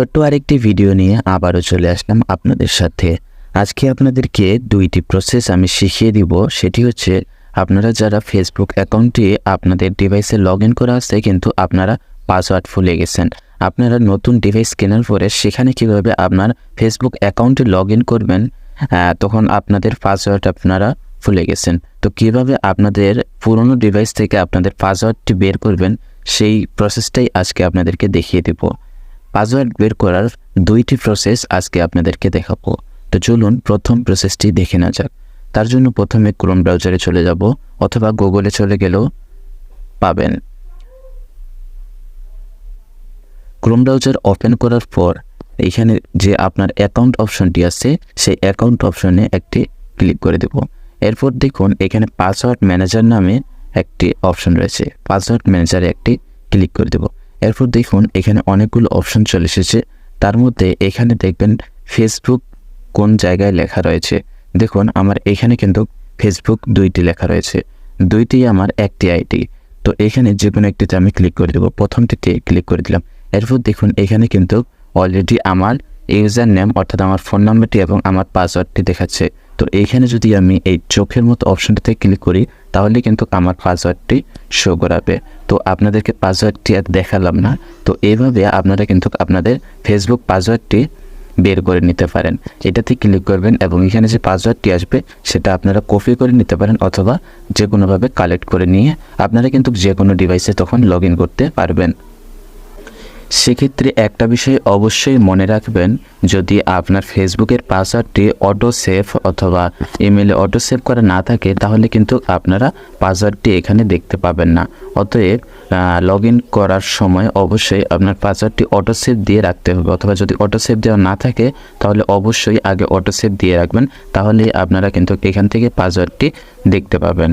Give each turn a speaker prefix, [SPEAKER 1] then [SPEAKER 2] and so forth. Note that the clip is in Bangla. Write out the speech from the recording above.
[SPEAKER 1] ছোট্ট আরেকটি ভিডিও নিয়ে আবারও চলে আসলাম আপনাদের সাথে। আজকে আপনাদেরকে দুইটি প্রসেস আমি শিখিয়ে দিব, সেটি হচ্ছে আপনারা যারা ফেসবুক অ্যাকাউন্টে আপনাদের ডিভাইসে লগ ইন করা আছে, কিন্তু আপনারা পাসওয়ার্ড ভুলে গেছেন। আপনারা নতুন ডিভাইস কেনার পরে সেখানে কীভাবে আপনার ফেসবুক অ্যাকাউন্টে লগ ইন করবেন তখন আপনাদের পাসওয়ার্ড আপনারা ভুলে গেছেন। তো কীভাবে আপনাদের পুরনো ডিভাইস থেকে আপনাদের পাসওয়ার্ডটি বের করবেন, সেই প্রসেসটাই আজকে আপনাদেরকে দেখিয়ে দেব। পাসওয়ার্ড বের করার দুইটি প্রসেস আজকে আপনাদেরকে দেখাবো। তো চলুন প্রথম প্রসেসটি দেখে না যাক। তার জন্য প্রথমে ক্রোম ব্রাউজারে চলে যাব অথবা গুগলে চলে গেলেও পাবেন। ক্রোম ব্রাউজার ওপেন করার পর এখানে যে আপনার অ্যাকাউন্ট অপশনটি আছে, সেই অ্যাকাউন্ট অপশনে একটি ক্লিক করে দেব। এরপর দেখুন এখানে পাসওয়ার্ড ম্যানেজার নামে একটি অপশন রয়েছে। পাসওয়ার্ড ম্যানেজারে একটি ক্লিক করে দেব। এরপর দেখুন এখানে অনেকগুলো অপশন চলে এসেছে। তার মধ্যে এখানে দেখবেন ফেসবুক কোন জায়গায় লেখা রয়েছে। দেখুন, আমার এখানে কিন্তু ফেসবুক দুইটি লেখা রয়েছে। দুইটি আমার, একটি আইডি তো এখানে যে কোনো একটিতে আমি ক্লিক করে দেবো। প্রথমটিতে ক্লিক করে দিলাম। এরপর দেখুন, এখানে কিন্তু অলরেডি আমার ইউজার নেম অর্থাৎ আমার ফোন নাম্বারটি এবং আমার পাসওয়ার্ডটি দেখাচ্ছে। তো এইখানে যদি আমি এই চোখের মতো অপশনটাতে ক্লিক করি, তাহলে কিন্তু আমার পাসওয়ার্ডটি শো করাবে। তো আপনাদেরকে পাসওয়ার্ডটি আর দেখালাম না। তো এইভাবে আপনারা কিন্তু আপনাদের ফেসবুক পাসওয়ার্ডটি বের করে নিতে পারেন। এটাতে ক্লিক করবেন এবং এখানে যে পাসওয়ার্ডটি আসবে, সেটা আপনারা কপি করে নিতে পারেন অথবা যে কোনোভাবে কালেক্ট করে নিয়ে আপনারা কিন্তু যে কোনো ডিভাইসে তখন লগ করতে পারবেন। সেক্ষেত্রে একটা বিষয় অবশ্যই মনে রাখবেন, যদি আপনার ফেসবুকের পাসওয়ার্ডটি অটো সেভ অথবা ইমেলে অটো সেভ করা না থাকে, তাহলে কিন্তু আপনারা পাসওয়ার্ডটি এখানে দেখতে পাবেন না। অতএব লগ করার সময় অবশ্যই আপনার পাসওয়ার্ডটি অটো সেভ দিয়ে রাখতে হবে অথবা যদি অটো সেভ দেওয়া না থাকে, তাহলে অবশ্যই আগে অটো সেভ দিয়ে রাখবেন তাহলে আপনারা কিন্তু এখান থেকে পাসওয়ার্ডটি দেখতে পাবেন।